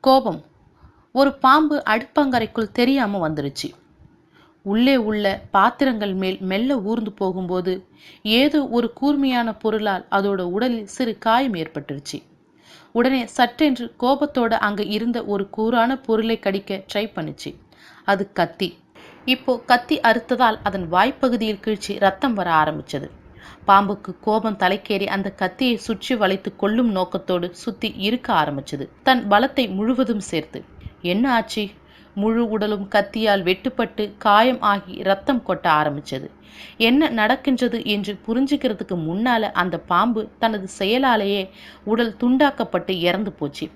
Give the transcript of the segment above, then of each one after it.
கோபம். ஒரு பாம்பு அடுப்பங்கரைக்குள் தெரியாம வந்துருச்சு. உள்ளே உள்ள பாத்திரங்கள் மேல் மெல்ல ஊர்ந்து போகும்போது ஏதோ ஒரு கூர்மையான பொருளால் அதோட உடலில் சிறு காயம் ஏற்பட்டுருச்சு. உடனே சட்டென்று கோபத்தோட அங்க இருந்த ஒரு கூரான பொருளை கடிக்க ட்ரை பண்ணுச்சு. அது கத்தி. இப்போ கத்தி அறுத்ததால் அதன் வாய்ப்பகுதியில் கீழ்ச்சி ரத்தம் வர ஆரம்பிச்சது. பாம்புக்கு கோபம் தலைக்கேறி அந்த கத்தியை சுற்றி வளைத்து கொல்லும் நோக்கத்தோடு சுத்தி இருக்க ஆரம்பிச்சது. தன் பலத்தை முழுவதும் சேர்த்து என்ன ஆச்சு? முழு உடலும் கத்தியால் வெட்டுப்பட்டு காயம் ஆகி ரத்தம் கொட்ட ஆரம்பிச்சது. என்ன நடக்கின்றது? என்று புரிஞ்சுக்கிறதுக்கு முன்னால அந்த பாம்பு தனது செயலாலேயே உடல் துண்டாக்கப்பட்டு இறந்து போச்சு.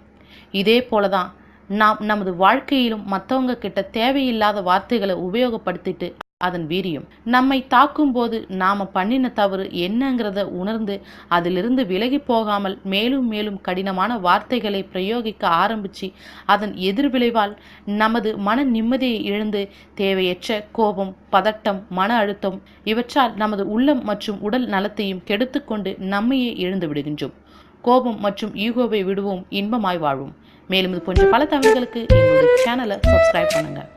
இதே போலதான் நாம் நமது வாழ்க்கையிலும் மற்றவங்க கிட்ட தேவையில்லாத வார்த்தைகளை உபயோகப்படுத்திட்டு அதன் வீரியம். நம்மை தாக்கும் போது நாம பண்ணின தவறு என்னங்கிறத உணர்ந்து அதிலிருந்து விலகி போகாமல் மேலும் மேலும் கடினமான வார்த்தைகளை பிரயோகிக்க ஆரம்பிச்சு அதன் எதிர்விளைவால் நமது மன நிம்மதியை இழந்து தேவையற்ற கோபம் பதட்டம் மன அழுத்தம் இவற்றால் நமது உள்ளம் மற்றும் உடல் நலத்தையும் கெடுத்துக்கொண்டு நம்மையே இழந்து விடுகின்றோம். கோபம் மற்றும் ஈகோவை விடுவோம் இன்பமாய் வாழ்வோம். மேலும் இது போன்ற பல தகவல்களுக்கு எங்களுடைய சேனலை சப்ஸ்கிரைப் பண்ணுங்கள்